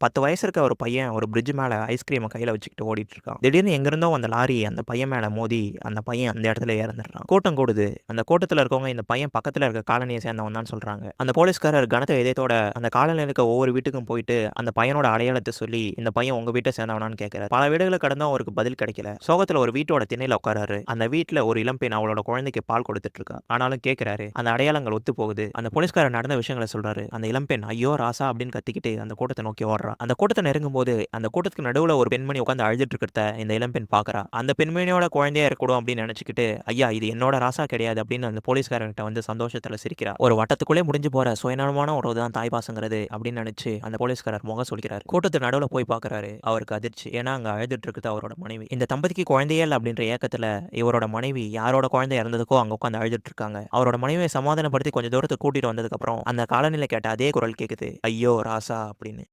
பத்து வயசு இருக்க ஒரு பையன் ஒரு பிரிட்ஜ் மேலே ஐஸ்கிரீமை கையில் வச்சுக்கிட்டு ஓடிட்டு இருக்கான் திடீர்னு எங்கிருந்தோ அந்த லாரி அந்த பையன் மேலே மோதி அந்த பையன் அந்த இடத்துல இறந்துடுறான். கூட்டம் கூடுது. அந்த கூட்டத்தில் இருக்கவங்க இந்த பையன் பக்கத்தில் இருக்க காலனியை சேர்ந்தவன் தான் அந்த போலீஸ்காரர் கனத்த இதயத்தோட அந்த காலனியில் இருக்க ஒவ்வொரு வீட்டுக்கும் போயிட்டு அந்த பையனோட அடையாளத்தை சொல்லி இந்த பையன் உங்கள் வீட்டை சேர்ந்தவனான்னு கேட்கிறாரு பல வீடுகளை கடந்தும் அவருக்கு பதில் கிடைக்கல. சோகத்தில் ஒரு வீட்டோட திணையில் உட்காராரு அந்த வீட்டில் ஒரு இளம்பெண் அவளோட குழந்தைக்கு பால் கொடுத்துட்டு இருக்கா ஆனாலும் கேட்குறாரு அந்த அடையாளங்கள் ஒத்து போகுது அந்த போலீஸ்காரர் நடந்த விஷயங்களை சொல்கிறாரு அந்த இளம்பெண் ஐயோ ராசா அப்படின்னு கத்திக்கிட்டு அந்த கூட்டத்தை நோக்கி சொல்கிறான் அந்த கூட்டத்தை நெருங்கும் போது அந்த கூட்டத்துக்கு நடுவில் ஒரு பெண்மணி உட்காந்து அழுதுட்டு இருக்கிறத இந்த இளம்பெண் பார்க்குறா அந்த பெண்மணியோட குழந்தையா இருக்கணும் அப்படின்னு நினச்சிக்கிட்டு ஐயா இது என்னோட ராசா கிடையாது அப்படின்னு அந்த போலீஸ்காரங்கிட்ட வந்து சந்தோஷத்தில் சிரிக்கிறா. ஒரு வட்டத்துக்குள்ளே முடிஞ்சு போகிற சுயநலமான ஒரு தான் தாய் பாசங்கிறது அப்படின்னு நினச்சி அந்த போலீஸ்காரர் முகம் சொல்கிறார் கூட்டத்து நடுவில் போய் பார்க்குறாரு அவருக்கு அதிர்ச்சி. ஏன்னா அங்கே அழுதுட்டு இருக்குது அவரோட மனைவி. இந்த தம்பதிக்கு குழந்தையே இல்லை அப்படின்ற ஏக்கத்தில் இவரோட மனைவி யாரோட குழந்தை இறந்ததுக்கோ அங்கே உட்காந்து அழுதுட்டு இருக்காங்க. அவரோட மனைவியை சமாதானப்படுத்தி கொஞ்சம் தூரத்துக்கு கூட்டிகிட்டு வந்ததுக்கப்புறம் அந்த காலநிலை கேட்ட அதே குரல் கேட்குது ஐயோ ராசா அப்படின்னு.